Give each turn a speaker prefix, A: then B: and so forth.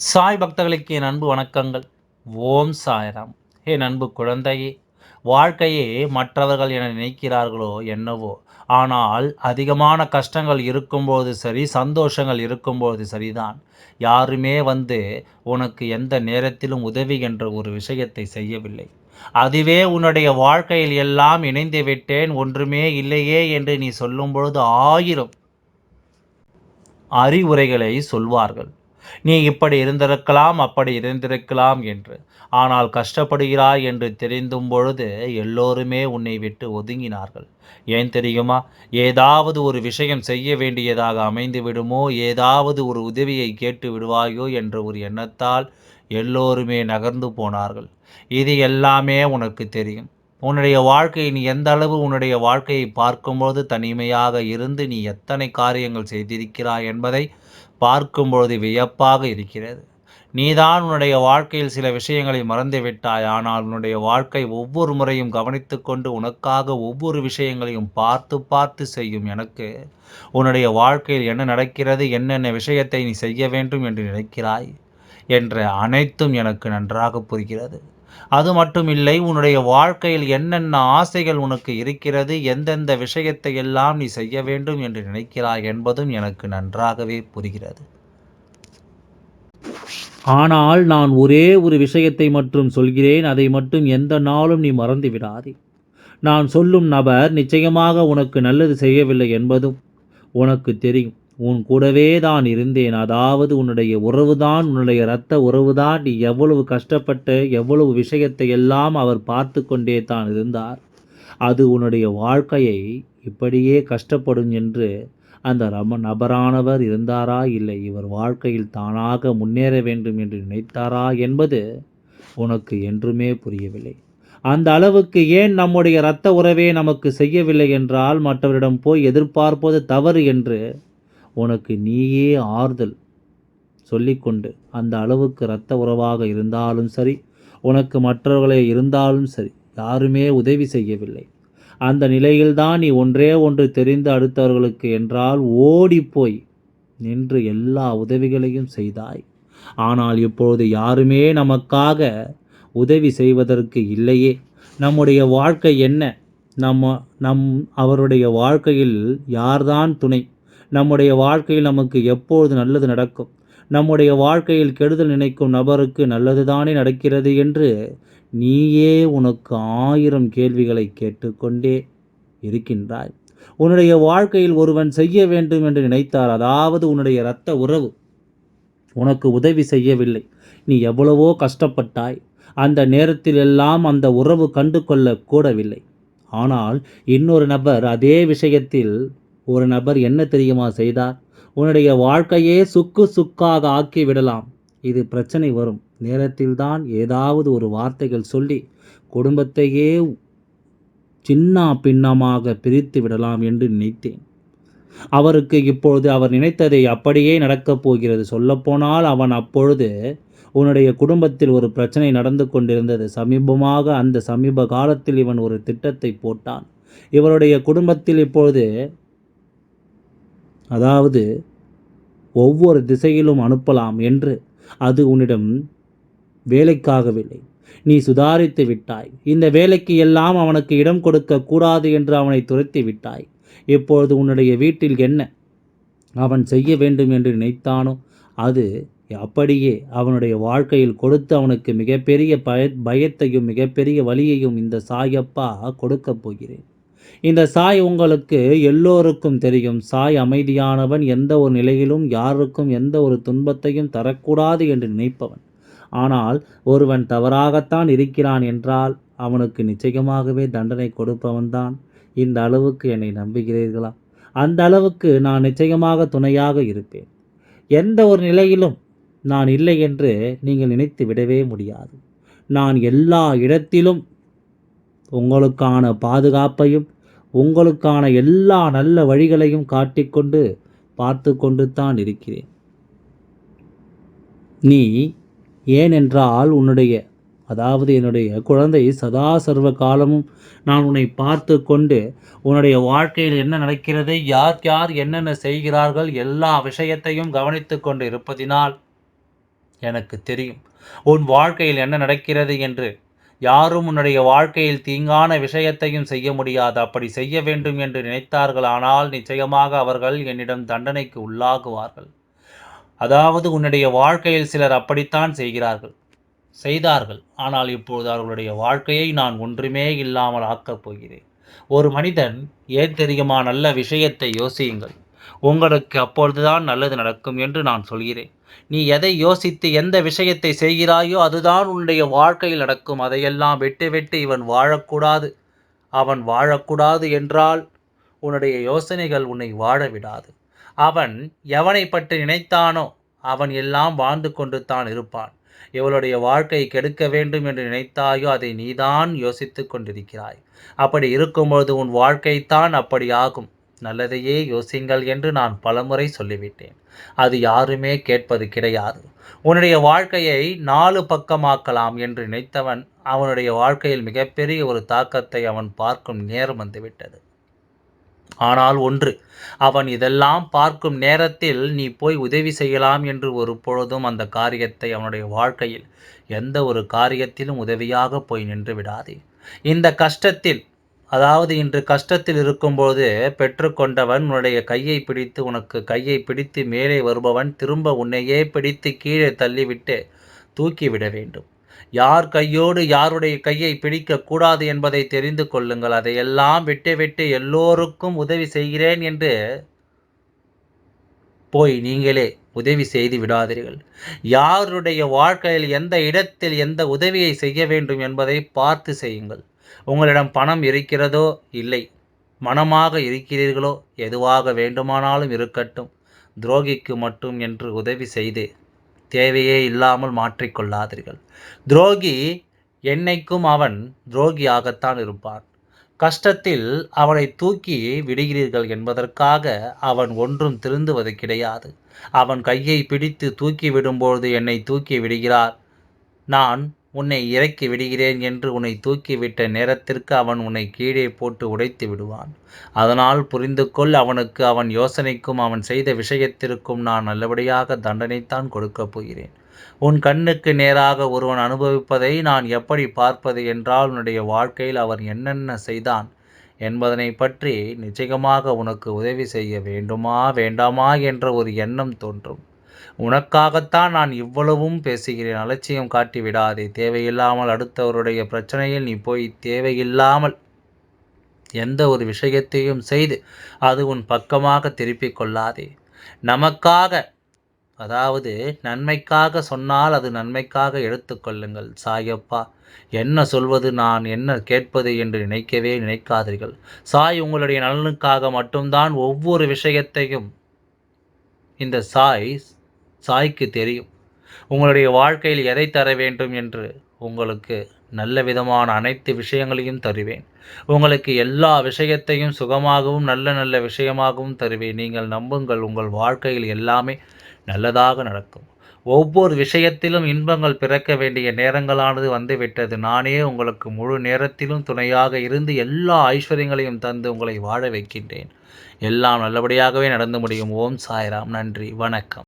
A: சாய் பக்தர்களுக்கு என் அன்பு வணக்கங்கள். ஓம் சாய்ராம். என் அன்பு குழந்தையே வாழ்க்கையே மற்றவர்கள் என நினைக்கிறார்களோ என்னவோ ஆனால் அதிகமான கஷ்டங்கள் இருக்கும்போது சரி சந்தோஷங்கள் இருக்கும்போது சரிதான். யாருமே வந்து உனக்கு எந்த நேரத்திலும் உதவி என்ற ஒரு விஷயத்தை செய்யவில்லை. அதுவே உன்னுடைய வாழ்க்கையில் எல்லாம் இணைந்து விட்டேன் ஒன்றுமே இல்லையே என்று நீ சொல்லும் பொழுது ஆயிரம் அறிவுரைகளை சொல்வார்கள். நீ இப்படி இருந்திருக்கலாம் அப்படி இருந்திருக்கலாம் என்று. ஆனால் கஷ்டப்படுகிறாய் என்று தெரிந்தும் பொழுது எல்லோருமே உன்னை விட்டு ஒதுங்கினார்கள். ஏன் தெரியுமா? ஏதாவது ஒரு விஷயம் செய்ய வேண்டியதாக அமைந்து விடுமோ? ஏதாவது ஒரு உதவியை கேட்டு விடுவாயோ என்ற ஒரு எண்ணத்தால் எல்லோருமே நகர்ந்து போனார்கள். இது எல்லாமே உனக்கு தெரியும். உன்னுடைய வாழ்க்கையை நீ எந்த அளவு உன்னுடைய வாழ்க்கையை பார்க்கும்போது தனிமையாக இருந்து நீ எத்தனை காரியங்கள் செய்திருக்கிறாய் என்பதை பார்க்கும்பொழுது வியப்பாக இருக்கிறது. நீதான் உன்னுடைய வாழ்க்கையில் சில விஷயங்களை மறந்து விட்டாய் ஆனால் உன்னுடைய வாழ்க்கை ஒவ்வொரு முறையும் கவனித்து கொண்டு உனக்காக ஒவ்வொரு விஷயங்களையும் பார்த்து பார்த்து செய்யும் எனக்கு. உன்னுடைய வாழ்க்கையில் என்ன நடக்கிறது என்னென்ன விஷயத்தை நீ செய்ய வேண்டும் என்று நினைக்கிறாய். என்ற அனைத்தும் எனக்கு நன்றாக புரிகிறது. அது மட்டும் இல்லை உன்னுடைய வாழ்க்கையில் என்னென்ன ஆசைகள் உனக்கு இருக்கிறது எந்தெந்த விஷயத்தை எல்லாம் நீ செய்ய வேண்டும் என்று நினைக்கிறாய் என்பதும் எனக்கு நன்றாகவே புரிகிறது. ஆனால் நான் ஒரே ஒரு விஷயத்தை மட்டும் சொல்கிறேன் அதை மட்டும் எந்த நாளும் நீ மறந்து விடாதே. நான் சொல்லும் நபர் நிச்சயமாக உனக்கு நல்லது செய்யவில்லை என்பதும் உனக்கு தெரியும். உன் கூடவே தான் இருந்தேன். அதாவது உன்னுடைய உறவுதான் உன்னுடைய இரத்த உறவுதான். நீ எவ்வளவு கஷ்டப்பட்டு எவ்வளவு விஷயத்தை எல்லாம் அவர் பார்த்து கொண்டே தான் இருந்தார். அது உன்னுடைய வாழ்க்கையை இப்படியே கஷ்டப்படும் என்று அந்த ரம நபரானவர் இருந்தாரா? இல்லை இவர் வாழ்க்கையில் தானாக முன்னேற வேண்டும் என்று நினைத்தாரா என்பது உனக்கு என்றுமே புரியவில்லை. அந்த அளவுக்கு ஏன் நம்முடைய இரத்த உறவே நமக்கு செய்யவில்லை என்றால் மற்றவரிடம் போய் எதிர்பார்ப்பது தவறு என்று உனக்கு நீயே ஆறுதல் சொல்லிக்கொண்டு அந்த அளவுக்கு இரத்த உறவாக இருந்தாலும் சரி உனக்கு மற்றவர்களே இருந்தாலும் சரி யாருமே உதவி செய்யவில்லை. அந்த நிலையில்தான் நீ ஒன்றே ஒன்று தெரிந்து அடுத்தவர்களுக்கு என்றால் ஓடிப்போய் நின்று எல்லா உதவிகளையும் செய்தாய். ஆனால் இப்பொழுது யாருமே நமக்காக உதவி செய்வதற்கு இல்லையே. நம்முடைய வாழ்க்கை என்ன? நம்ம நம் அவருடைய வாழ்க்கையில் யார்தான் துணை? நம்முடைய வாழ்க்கையில் நமக்கு எப்பொழுது நல்லது நடக்கும்? நம்முடைய வாழ்க்கையில் கெடுதல் நினைக்கும் நபருக்கு நல்லது தானே நடக்கிறது என்று நீயே உனக்கு ஆயிரம் கேள்விகளை கேட்டுக்கொண்டே இருக்கின்றாய். உன்னுடைய வாழ்க்கையில் ஒருவன் செய்ய வேண்டும் என்று நினைத்தார் அதாவது உன்னுடைய இரத்த உறவு உனக்கு உதவி செய்யவில்லை. நீ எவ்வளவோ கஷ்டப்பட்டாய். அந்த நேரத்தில் எல்லாம் அந்த உறவு கண்டு கொள்ள கூடவில்லை. ஆனால் இன்னொரு நபர் அதே விஷயத்தில் ஒரு நபர் என்ன தெரியுமா செய்தார்? உன்னுடைய வாழ்க்கையே சுக்கு சுக்காக ஆக்கி விடலாம் இது பிரச்சனை வரும். நேரத்தில்தான் ஏதாவது ஒரு வார்த்தைகள் சொல்லி குடும்பத்தையே சின்ன பின்னமாக பிரித்து விடலாம் என்று நினைத்தேன். அவருக்கு இப்பொழுது அவர் நினைத்ததை அப்படியே நடக்கப் போகிறது. சொல்லப்போனால் அவன் அப்பொழுது உன்னுடைய குடும்பத்தில் ஒரு பிரச்சனை நடந்து கொண்டிருந்தது. சமீபமாக அந்த சமீப காலத்தில் இவன் ஒரு திட்டத்தை போட்டான். இவருடைய குடும்பத்தில் இப்பொழுது அதாவது ஒவ்வொரு திசையிலும் அனுப்பலாம் என்று அது உன்னிடம் வேலைக்காகவில்லை. நீ சுதாரித்து விட்டாய். இந்த வேலைக்கு எல்லாம் அவனுக்கு இடம் கொடுக்க கூடாது என்று அவனை துரத்தி விட்டாய். இப்பொழுது உன்னுடைய வீட்டில் என்ன அவன் செய்ய வேண்டும் என்று நினைத்தானோ அது அப்படியே அவனுடைய வாழ்க்கையில் கொடுத்து அவனுக்கு மிகப்பெரிய பய பயத்தையும் மிகப்பெரிய வழியையும் இந்த சாயப்பா கொடுக்கப் போகிறேன். இந்த சாய் உங்களுக்கு எல்லோருக்கும் தெரியும். சாய் அமைதியானவன் எந்த ஒரு நிலையிலும் யாருக்கும் எந்த ஒரு துன்பத்தையும் தரக்கூடாது என்று நினைப்பவன். ஆனால் ஒருவன் தவறாகத்தான் இருக்கிறான் என்றால் அவனுக்கு நிச்சயமாகவே தண்டனை கொடுப்பவன்தான் இந்த அளவுக்கு என்னை நம்புகிறீர்களா? அந்த அளவுக்கு நான் நிச்சயமாக துணையாக இருப்பேன். எந்த ஒரு நிலையிலும் நான் இல்லை என்று நீங்கள் நினைத்து விடவே முடியாது. நான் எல்லா இடத்திலும் உங்களுக்கான பாதுகாப்பையும் உங்களுக்கான எல்லா நல்ல வழிகளையும் காட்டிக்கொண்டு பார்த்து கொண்டு தான் இருக்கிறேன். நீ ஏனென்றால் உன்னுடைய அதாவது என்னுடைய குழந்தை சதா சர்வ காலமும் நான் உன்னை பார்த்து கொண்டு உன்னுடைய வாழ்க்கையில் என்ன நடக்கிறது யார் யார் என்னென்ன செய்கிறார்கள் எல்லா விஷயத்தையும் கவனித்து கொண்டு இருப்பதினால் எனக்கு தெரியும். உன் வாழ்க்கையில் என்ன நடக்கிறது என்று யாரும் உன்னுடைய வாழ்க்கையில் தீங்கான விஷயத்தையும் செய்ய முடியாது. அப்படி செய்ய வேண்டும் என்று நினைத்தார்கள். ஆனால் நிச்சயமாக அவர்கள் என்னிடம் தண்டனைக்கு உள்ளாகுவார்கள். அதாவது உன்னுடைய வாழ்க்கையில் சிலர் அப்படித்தான் செய்கிறார்கள். செய்தார்கள். ஆனால் இப்பொழுது அவர்களுடைய வாழ்க்கையை நான் ஒன்றுமே இல்லாமல் ஆக்கப் போகிறேன். ஒரு மனிதன் ஏன் தெரியுமா? நல்ல விஷயத்தை யோசியுங்கள். உங்களுக்கு அப்பொழுதுதான் நல்லது நடக்கும் என்று நான் சொல்கிறேன். நீ எதை யோசித்து எந்த விஷயத்தை செய்கிறாயோ அதுதான் உன்னுடைய வாழ்க்கையில் நடக்கும். அதையெல்லாம் விட்டு விட்டு இவன் வாழக்கூடாது. அவன் வாழக்கூடாது என்றால் உன்னுடைய யோசனைகள் உன்னை வாழ விடாது. அவன் எவனை பற்றி நினைத்தானோ அவன் எல்லாம் வாழ்ந்து கொண்டு தான் இருப்பான். இவளுடைய வாழ்க்கை கெடுக்க வேண்டும் என்று நினைத்தாயோ அதை நீதான் யோசித்து கொண்டிருக்கிறாய். அப்படி இருக்கும்பொழுது உன் வாழ்க்கைத்தான் அப்படி ஆகும். நல்லதையே யோசிங்கள் என்று நான் பலமுறை சொல்லிவிட்டேன். அது யாருமே கேட்பது கிடையாது. உன்னுடைய வாழ்க்கையை நாலு பக்கமாக்கலாம் என்று நினைத்தவன் அவனுடைய வாழ்க்கையில் மிகப்பெரிய ஒரு தாக்கத்தை அவன் பார்க்கும் நேரம் வந்துவிட்டது. ஆனால் ஒன்று அவன் இதெல்லாம் பார்க்கும் நேரத்தில் நீ போய் உதவி செய்யலாம் என்று ஒரு பொழுதும் அந்த காரியத்தை அவனுடைய வாழ்க்கையில் எந்த ஒரு காரியத்திலும் உதவியாக போய் நின்று விடாதே. இந்த கஷ்டத்தில் அதாவது இன்று கஷ்டத்தில் இருக்கும்போது பெற்றுக்கொண்டவன் உன்னுடைய கையை பிடித்து உனக்கு கையை பிடித்து மேலே வருபவன் திரும்ப உன்னையே பிடித்து கீழே தள்ளிவிட்டு தூக்கிவிட வேண்டும். யார் கையோடு யாருடைய கையை பிடிக்கக்கூடாது என்பதை தெரிந்து கொள்ளுங்கள். அதையெல்லாம் விட்டு விட்டு எல்லோருக்கும் உதவி செய்கிறேன் என்று போய் நீங்களே உதவி செய்து விடாதீர்கள். யாருடைய வாழ்க்கையில் எந்த இடத்தில் எந்த உதவியை செய்ய வேண்டும் என்பதை பார்த்து செய்யுங்கள். உங்களிடம் பணம் இருக்கிறதோ இல்லை மனமாக இருக்கிறீர்களோ எதுவாக வேண்டுமானாலும் இருக்கட்டும் துரோகிக்கு மட்டும் என்று உதவி செய்து தேவையே இல்லாமல் மாற்றிக்கொள்ளாதீர்கள். துரோகி என்னைக்கும் அவன் துரோகியாகத்தான் இருப்பான். கஷ்டத்தில் அவனை தூக்கி விடுகிறீர்கள் என்பதற்காக அவன் ஒன்றும் திருந்துவது கிடையாது. அவன் கையை பிடித்து தூக்கி விடும்போது என்னை தூக்கி விடுகிறார். நான் உன்னை இறக்கி விடுகிறேன் என்று உன்னை தூக்கிவிட்ட நேரத்திற்கு அவன் உன்னை கீழே போட்டு உடைத்து விடுவான். அதனால் புரிந்து கொள் அவனுக்கு அவன் யோசனைக்கும் அவன் செய்த விஷயத்திற்கும் நான் நல்லபடியாக தண்டனைத்தான் கொடுக்கப் போகிறேன். உன் கண்ணுக்கு நேராக ஒருவன் அனுபவிப்பதை நான் எப்படி பார்ப்பது என்றால் உன்னுடைய வாழ்க்கையில் அவன் என்னென்ன செய்தான் என்பதனை பற்றி நிச்சயமாக உனக்கு உதவி செய்ய வேண்டுமா வேண்டாமா என்ற ஒரு எண்ணம் தோன்றும். உனக்காகத்தான் நான் இவ்வளவும் பேசுகிறேன். அலட்சியம் காட்டி விடாதே. தேவையில்லாமல் அடுத்தவருடைய பிரச்சனையில் நீ போய் தேவையில்லாமல் எந்த ஒரு விஷயத்தையும் செய்து அது உன் பக்கமாக திருப்பிக் கொள்ளாதே. நமக்காக அதாவது நன்மைக்காக சொன்னால் அது நன்மைக்காக எடுத்துக்கொள்ளுங்கள் சாயப்பா என்ன சொல்வது நான் என்ன கேட்பது என்று நினைக்கவே நினைக்காதீர்கள். சாய் உங்களுடைய நலனுக்காக மட்டும்தான் ஒவ்வொரு விஷயத்தையும் இந்த சாய் சாய்க்கு தெரியும். உங்களுடைய வாழ்க்கையில் எதை தர வேண்டும் என்று உங்களுக்கு நல்ல விதமான அனைத்து விஷயங்களையும் தருவேன். உங்களுக்கு எல்லா விஷயத்தையும் சுகமாகவும் நல்ல நல்ல விஷயமாகவும் தருவேன். நீங்கள் நம்புங்கள் உங்கள் வாழ்க்கையில் எல்லாமே நல்லதாக நடக்கும். ஒவ்வொரு விஷயத்திலும் இன்பங்கள் பிறக்க வேண்டிய நேரங்களானது வந்துவிட்டது. நானே உங்களுக்கு முழு நேரத்திலும் துணையாக இருந்து எல்லா ஐஸ்வர்யங்களையும் தந்து உங்களை வாழ வைக்கின்றேன். எல்லாம் நல்லபடியாகவே நடந்து முடியும். ஓம் சாய்ராம். நன்றி. வணக்கம்.